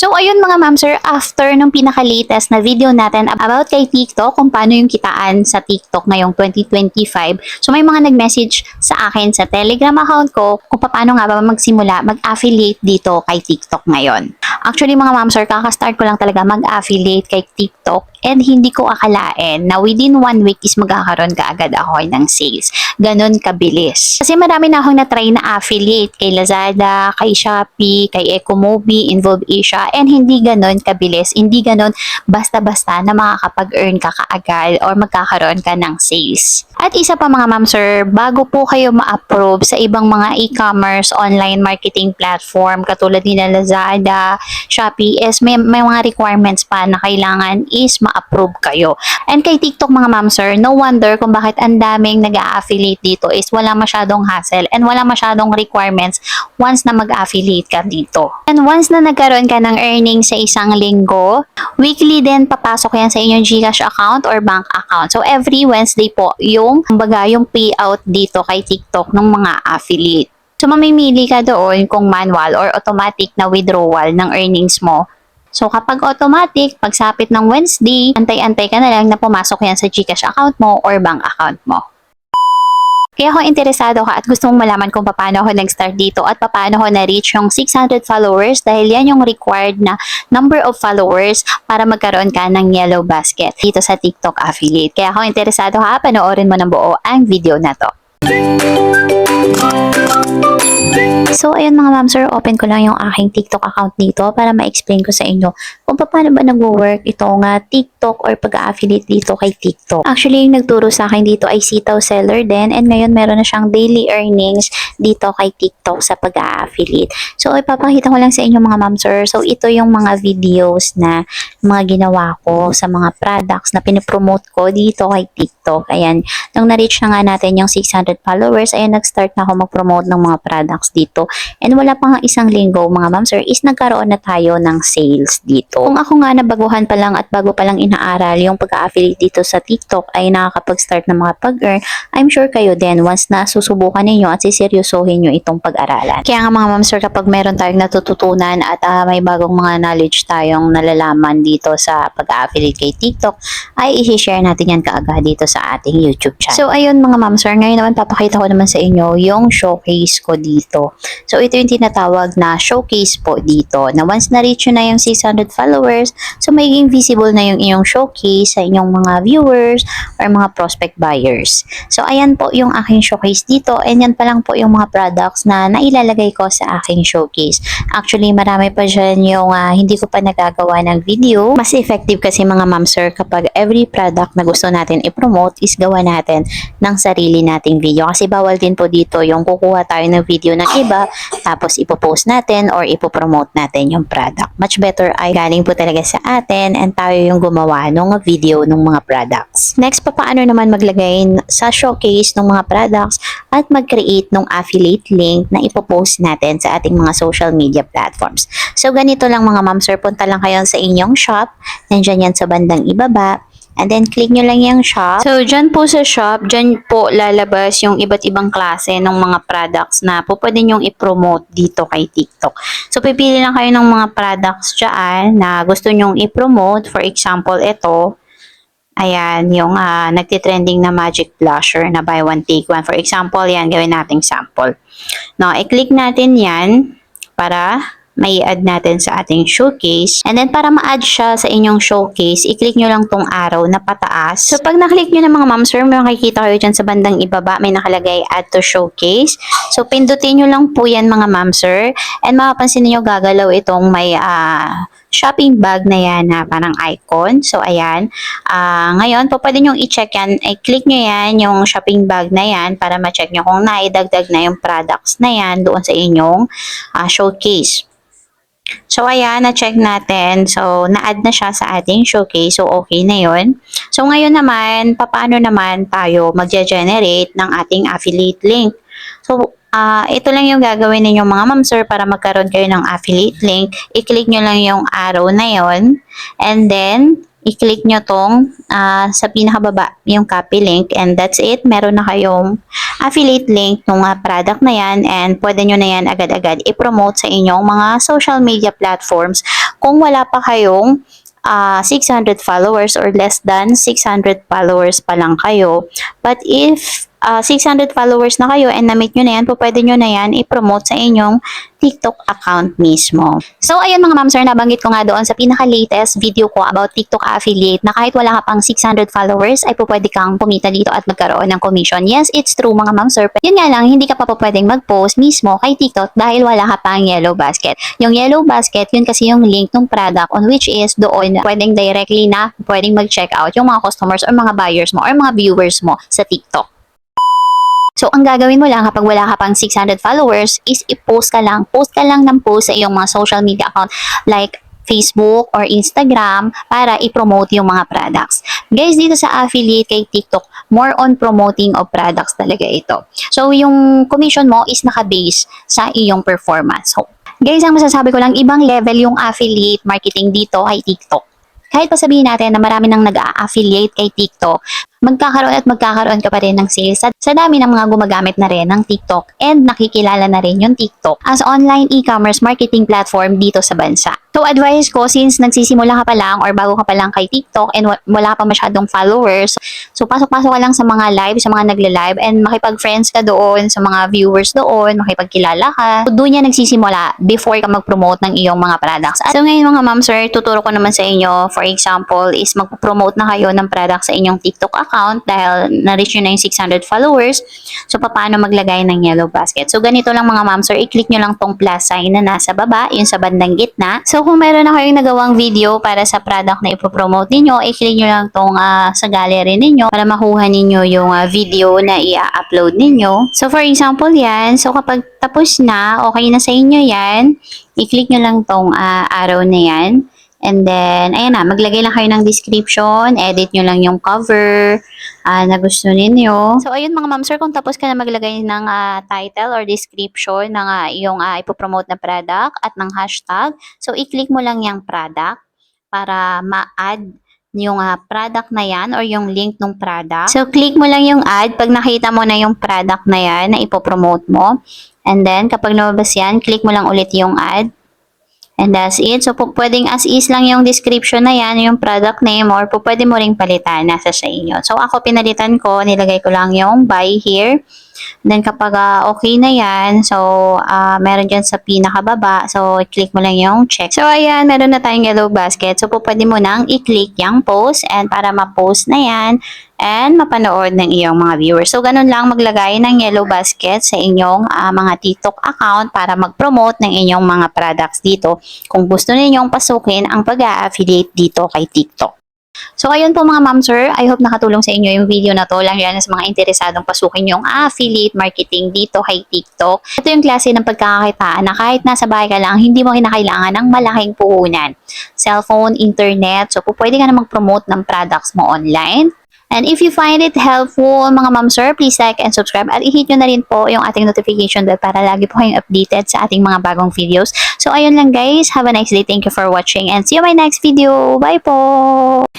So ayun mga ma'am sir, after nung pinaka-latest na video natin about kay TikTok, kung paano yung kitaan sa TikTok ngayong 2025, so may mga nag-message sa akin sa Telegram account ko kung paano nga ba magsimula mag-affiliate dito kay TikTok ngayon. Actually mga ma'am sir, kakastart ko lang talaga mag-affiliate kay TikTok and hindi ko akalain na within one week is magkakaroon ka agad ako ng sales. Ganon kabilis. Kasi marami na akong na-try na affiliate kay Lazada, kay Shopee, kay Ecomobi, Involve Asia, and hindi ganon kabilis. Hindi ganon basta-basta na makakapag-earn ka kaagad or magkakaroon ka ng sales. At isa pa mga ma'am sir, bago po kayo ma-approve sa ibang mga e-commerce online marketing platform katulad ni Lazada, Shopee is may, may mga requirements pa na kailangan is ma-approve kayo. And kay TikTok mga ma'am sir, no wonder kung bakit ang daming nag-affiliate dito is wala masyadong hassle and wala masyadong requirements once na mag-affiliate ka dito. And once na nagkaroon ka ng earnings sa isang linggo, weekly din papasok yan sa inyong GCash account or bank account. So every Wednesday po yung kumbaga yung payout dito kay TikTok ng mga affiliate. So mamimili ka doon kung manual or automatic na withdrawal ng earnings mo. So kapag automatic, pagsapit ng Wednesday, antay-antay ka na lang na pumasok yan sa GCash account mo or bank account mo. Kaya kung interesado ka at gusto mong malaman kung paano ako nag-start dito at paano ako na-reach yung 600 followers dahil yan yung required na number of followers para magkaroon ka ng yellow basket dito sa TikTok affiliate. Kaya kung interesado ka, panoorin mo ng buo ang video na to. So, ayun mga ma'am sir, open ko lang yung aking TikTok account dito para ma-explain ko sa inyo kung paano ba nag-work itong uh, TikTok or pag-affiliate dito kay TikTok. Actually, yung nagturo sa akin dito ay sitaw seller din and ngayon meron na siyang daily earnings dito kay TikTok sa pag-affiliate. So, ipapakita ko lang sa inyo mga ma'am sir. So, ito yung mga videos na mga ginawa ko sa mga products na pinipromote ko dito kay TikTok. Ayan, nung na-reach na nga natin yung 600 followers, ayan, nag-start na ako mag-promote ng mga products dito. And wala pa nga isang linggo mga ma'am sir is nagkaroon na tayo ng sales dito. Kung ako nga nabaguhan pa lang at bago pa lang inaaral yung pag-affiliate dito sa TikTok ay nakakapag-start ng mga pag-earn, I'm sure kayo din once na susubukan ninyo at siseryosohin nyo itong pag-aralan. Kaya nga mga ma'am sir kapag meron tayong natututunan at ah, may bagong mga knowledge tayong nalalaman dito sa pag-affiliate kay TikTok ay i-share natin yan kaagad dito sa ating YouTube channel. So ayun mga ma'am sir, ngayon naman papakita ko naman sa inyo yung showcase ko dito. So, ito yung tinatawag na showcase po dito. Na once na-reach nyo na yung 600 followers, so magiging visible na yung inyong showcase sa inyong mga viewers or mga prospect buyers. So, ayan po yung aking showcase dito and yan pa lang po yung mga products na nailalagay ko sa aking showcase. Actually, marami pa dyan yung ah, hindi ko pa nagagawa ng video. Mas effective kasi mga ma'am sir kapag every product na gusto natin i-promote is gawa natin ng sarili nating video. Kasi bawal din po dito yung kukuha tayo ng video ng iba tapos ipopost natin or ipopromote natin yung product. Much better ay galing po talaga sa atin and tayo yung gumawa ng video ng mga products. Next pa paano naman maglagay sa showcase ng mga products at mag-create ng affiliate link na ipopost natin sa ating mga social media platforms. So ganito lang mga ma'am sir, punta lang kayo sa inyong shop. Nandiyan yan sa bandang ibaba. And then, click nyo lang yung shop. So, dyan po sa shop, dyan po lalabas yung iba't ibang klase ng mga products na po pwede nyong i-promote dito kay TikTok. So, pipili lang kayo ng mga products dyan na gusto nyong i-promote. For example, ito. Ayan, yung uh, nagtitrending na magic blusher na buy one take one. For example, yan, gawin nating sample. Now, i-click natin yan para may add natin sa ating showcase. And then, para ma-add siya sa inyong showcase, i-click nyo lang tong arrow na pataas. So, pag na-click nyo na mga ma'am sir, may makikita kayo dyan sa bandang ibaba, may nakalagay add to showcase. So, pindutin nyo lang po yan mga ma'am sir. And mapapansin niyo gagalaw itong may uh, shopping bag na yan na parang icon. So, ayan. Uh, ngayon, po pwede nyo i-check yan. I-click nyo yan, yung shopping bag na yan para ma-check nyo kung naidagdag na yung products na yan doon sa inyong uh, showcase. So, ayan, na-check natin. So, na-add na siya sa ating showcase. So, okay na yon. So, ngayon naman, paano naman tayo magge-generate ng ating affiliate link? So, uh, ito lang yung gagawin ninyo mga ma'am sir para magkaroon kayo ng affiliate link. I-click nyo lang yung arrow na yon. And then, i-click nyo tong ah, sa pinakababa, yung copy link and that's it. Meron na kayong affiliate link ng mga product na yan and pwede nyo na yan agad-agad i-promote sa inyong mga social media platforms kung wala pa kayong ah, 600 followers or less than 600 followers pa lang kayo. But if ah, 600 followers na kayo and na-meet nyo na yan, po pwede nyo na yan i-promote sa inyong TikTok account mismo. So, ayun mga ma'am sir, nabanggit ko nga doon sa pinaka-latest video ko about TikTok affiliate na kahit wala ka pang 600 followers, ay po pwede kang pumita dito at magkaroon ng commission. Yes, it's true mga ma'am sir. Yun nga lang, hindi ka pa po pwedeng mag-post mismo kay TikTok dahil wala ka pang yellow basket. Yung yellow basket, yun kasi yung link ng product on which is doon pwedeng directly na pwedeng mag-check out yung mga customers or mga buyers mo or mga viewers mo sa TikTok. So, ang gagawin mo lang kapag wala ka pang 600 followers is i-post ka lang. Post ka lang ng post sa iyong mga social media account like Facebook or Instagram para i-promote yung mga products. Guys, dito sa affiliate kay TikTok, more on promoting of products talaga ito. So, yung commission mo is naka-base sa iyong performance. So, guys, ang masasabi ko lang, ibang level yung affiliate marketing dito kay TikTok. Kahit pa sabihin natin na marami nang nag-affiliate kay TikTok, magkakaroon at magkakaroon ka pa rin ng sales sa, sa dami ng mga gumagamit na rin ng TikTok and nakikilala na rin yung TikTok as online e-commerce marketing platform dito sa bansa. So advice ko since nagsisimula ka pa lang or bago ka pa lang kay TikTok and wa- wala pa masyadong followers, so pasok-pasok ka lang sa mga live, sa mga nagla-live and makipag-friends ka doon sa mga viewers doon, makipagkilala ka. So doon yan nagsisimula before ka mag-promote ng iyong mga products. At so ngayon mga ma'am sir, tuturo ko naman sa inyo for example is mag-promote na kayo ng product sa inyong TikTok account dahil na-reach nyo na yung 600 followers. So paano maglagay ng yellow basket? So ganito lang mga ma'am sir, i-click nyo lang tong plus sign na nasa baba, yung sa bandang gitna. So kung meron na kayong nagawang video para sa product na ipopromote ninyo, i-click nyo lang tong ah, sa gallery ninyo para makuha ninyo yung ah, video na i-upload ninyo. So for example yan, so kapag tapos na, okay na sa inyo yan, i-click nyo lang tong ah, arrow na yan. And then, ayan na, maglagay lang kayo ng description, edit nyo lang yung cover ah, na gusto ninyo. So, ayun mga ma'am sir, kung tapos ka na maglagay ng ah, title or description ng ah, yung ah, ipopromote na product at ng hashtag, so i-click mo lang yung product para ma-add yung ah, product na yan or yung link ng product. So, click mo lang yung add pag nakita mo na yung product na yan na ipopromote mo. And then, kapag lumabas yan, click mo lang ulit yung add. And that's it. So, pwedeng as is lang yung description na yan, yung product name, or po, pwede mo ring palitan, nasa sa inyo. So, ako pinalitan ko, nilagay ko lang yung buy here. Then, kapag ah, okay na yan, so, ah, meron dyan sa pinakababa. So, click mo lang yung check. So, ayan, meron na tayong yellow basket. So, pwede mo nang i-click yung post. And para ma-post na yan, and mapanood ng iyong mga viewers. So, ganun lang maglagay ng yellow basket sa inyong ah, mga TikTok account para mag-promote ng inyong mga products dito kung gusto ninyong pasukin ang pag-affiliate dito kay TikTok. So, ayun po mga ma'am sir, I hope nakatulong sa inyo yung video na to, lang yan sa mga interesadong pasukin yung affiliate marketing dito kay TikTok. Ito yung klase ng pagkakakitaan na kahit nasa bahay ka lang, hindi mo kinakailangan ng malaking puhunan. Cellphone, internet, so pwede ka na mag-promote ng products mo online. And if you find it helpful, mga ma'am sir, please like and subscribe at i-hit nyo na rin po yung ating notification bell para lagi po kayong updated sa ating mga bagong videos. So ayun lang guys, have a nice day. Thank you for watching and see you my next video. Bye po!